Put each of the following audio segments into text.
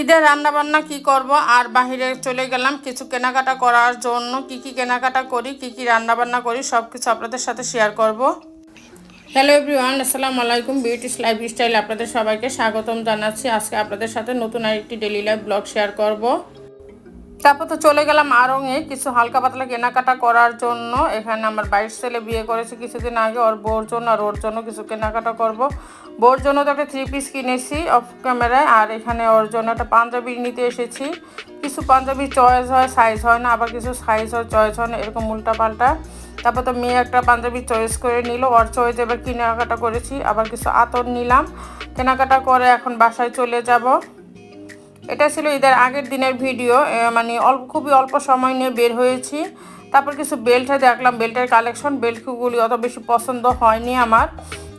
ঈদের রান্নাবান্না কি করব? আর বাহিরে চলে গেলাম কিছু কেনাকাটা করার জন্য। কি কি কেনাকাটা করি, কি কি রান্নাবান্না করি সব কিছু আপনাদের সাথে শেয়ার করব। হ্যালো এভরিওয়ান আসসালামু আলাইকুম। বিউটিস লাইফ স্টাইল আপনাদের সবাইকে স্বাগতম জানাচ্ছি। আজকে আপনাদের সাথে নতুন আরেকটি ডেলি লাইফ ব্লগ শেয়ার করব। তারপর তো চলে গেলাম আরঙে। কিছু হালকা পাতলা কেনাকাটা করার জন্য। এখানে আমার বাইশ ছেলে বিয়ে করেছে কিছুদিন আগে। ওর বউর জন্য আর ওর জন্য কিছু কেনাকাটা করব। বউর জন্য তো একটা থ্রি পিস কিনেছি অফ ক্যামেরায় আর এখানে ওর জন্য একটা পাঞ্জাবি নিতে এসেছি। কিছু পাঞ্জাবি চয়েস হয় সাইজ হয় না। আবার কিছু সাইজ হয় চয়েস হয় না। এরকম উল্টা পাল্টা তারপর তো মেয়ে একটা পাঞ্জাবি চয়েস করে নিল। ওর চয়েস এবার কেনাকাটা করেছি। আবার কিছু আতর নিলাম। কেনাকাটা করে এখন বাসায় চলে যাব। এটা ছিল ঈদের আগের দিনের ভিডিও মানে অল্প, খুবই অল্প সময় নিয়ে বের হয়েছি। তারপর কিছু বেল্টে দেখলাম, বেল্টের কালেকশন, বেল্টগুলি অত বেশি পছন্দ হয়নি আমার।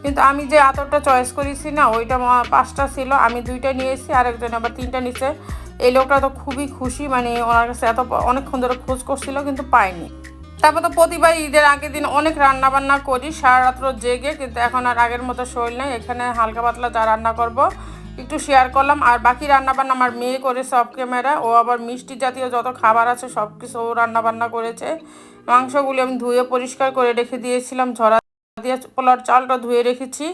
কিন্তু আমি যে আতরটা চয়েস করেছি না, ওইটা পাঁচটা ছিল, আমি দুইটা নিয়েছি, আরেকজন আবার তিনটা নিচে এই লোকটা তো খুবই খুশি মানে ওনার কাছে এত অনেকক্ষণ ধরে খোঁজ করছিল, কিন্তু পাইনি তারপর তো প্রতিবার ঈদের আগের দিন অনেক রান্না বান্না করি, সারা রাত্র জেগে, কিন্তু এখন আর আগের মতো শরীর নেই, এখানে হালকা পাতলা যা রান্না করব একটু শেয়ার করলাম। আর বাকি রান্নাবান্না আমার মেয়ে করে সব ক্যামেরা ও আবার মিষ্টি জাতীয় যত খাবার আছে সব কিছু ও রান্না বান্না করেছে। মাংসগুলি আমি ধুয়ে পরিষ্কার করে রেখে দিয়েছিলাম, ঝরা দিয়ে পোলার চালটা ধুয়ে রেখেছি।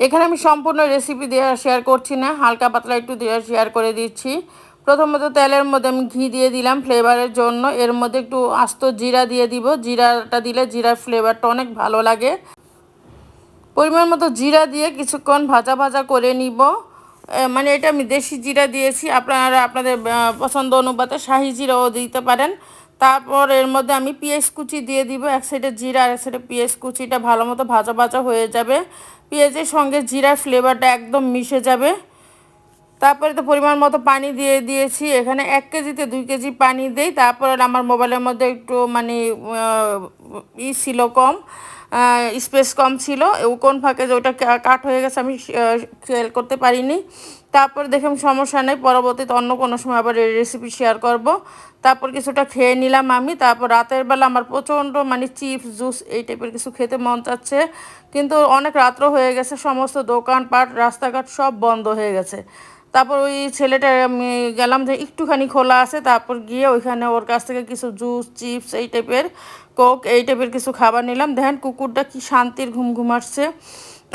এখানে আমি সম্পূর্ণ রেসিপি দিয়ে শেয়ার করছি না, হালকা পাতলা একটু দিয়ে শেয়ার করে দিচ্ছি। প্রথমত তেলের মধ্যে আমি ঘি দিয়ে দিলাম ফ্লেভারের জন্য। এর মধ্যে একটু আস্ত জিরা দিয়ে দিব। জিরাটা দিলে জিরার ফ্লেভারটা অনেক ভালো লাগে। পরিমাণ মতো জিরা দিয়ে কিছুক্ষণ ভাজা ভাজা করে নিব। মানে এটা আমি দেশি জিরা দিয়েছি। আপনারা আপনাদের পছন্দ অনুপাতে শাহি জিরাও দিতে পারেন। তারপর এর মধ্যে আমি পেঁয়াজ কুচি দিয়ে দিব। এক সাইডে জিরা আর এক সাইডে পেঁয়াজ কুচিটা ভালো মতো ভাজা ভাজা হয়ে যাবে। পেঁয়াজের সঙ্গে জিরার ফ্লেভারটা একদম মিশে যাবে। তারপরে তো পরিমাণ মতো পানি দিয়ে দিয়েছি। এখানে এক কেজিতে দুই কেজি পানি দেই। তারপরে আমার মোবাইলের মধ্যে একটু মানে ই ছিল কম স্পেস কম ছিল। ও কোন ফাঁকে যে ওটা কাট হয়ে গেছে আমি খেয়াল করতে পারিনি। তারপর দেখলাম সমস্যা নেই। পরবর্তীতে অন্য কোনো সময় আবার এই রেসিপি শেয়ার করব। তারপর কিছুটা খেয়ে নিলাম আমি। তারপর রাতের বেলা আমার প্রচণ্ড মানে চিপস জুস এই টাইপের কিছু খেতে মন চাচ্ছে। কিন্তু অনেক রাত্র হয়ে গেছে। সমস্ত দোকানপাট, রাস্তাঘাট সব বন্ধ হয়ে গেছে। তারপর ওই ছেলেটা আমি গেলাম যে একটুখানি খোলা আছে, তারপর গিয়ে ওইখানে ওর কাছ থেকে কিছু জুস, চিপস, এই টাইপের কোক, এই টাইপের কিছু খাবার নিলাম। দেখেন কুকুরটা কি শান্তির ঘুম ঘুমাচ্ছে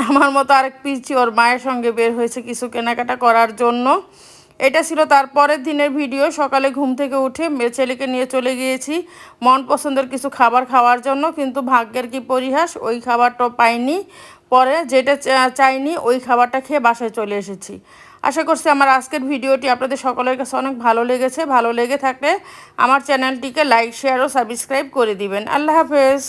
আমার মতো আরেক পিচি ওর মায়ের সঙ্গে বের হয়েছে কিছু কেনাকাটা করার জন্য। এটা ছিল তার পরের দিনের ভিডিও। সকালে ঘুম থেকে উঠে ছেলেকে নিয়ে চলে গিয়েছি মন পছন্দের কিছু খাবার খাওয়ার জন্য, কিন্তু ভাগ্যের কি পরিহাস, ওই খাবারটা পাইনি। পরে যেটা চাইনি, ওই খাবারটা খেয়ে বাসায় চলে এসেছি। আশা করছি আমার আজকের ভিডিওটি আপনাদের সকলের কাছে অনেক ভালো লেগেছে, ভালো লেগে থাকলে আমার চ্যানেলটিকে লাইক শেয়ার ও সাবস্ক্রাইব করে দিবেন। আল্লাহ হাফেজ।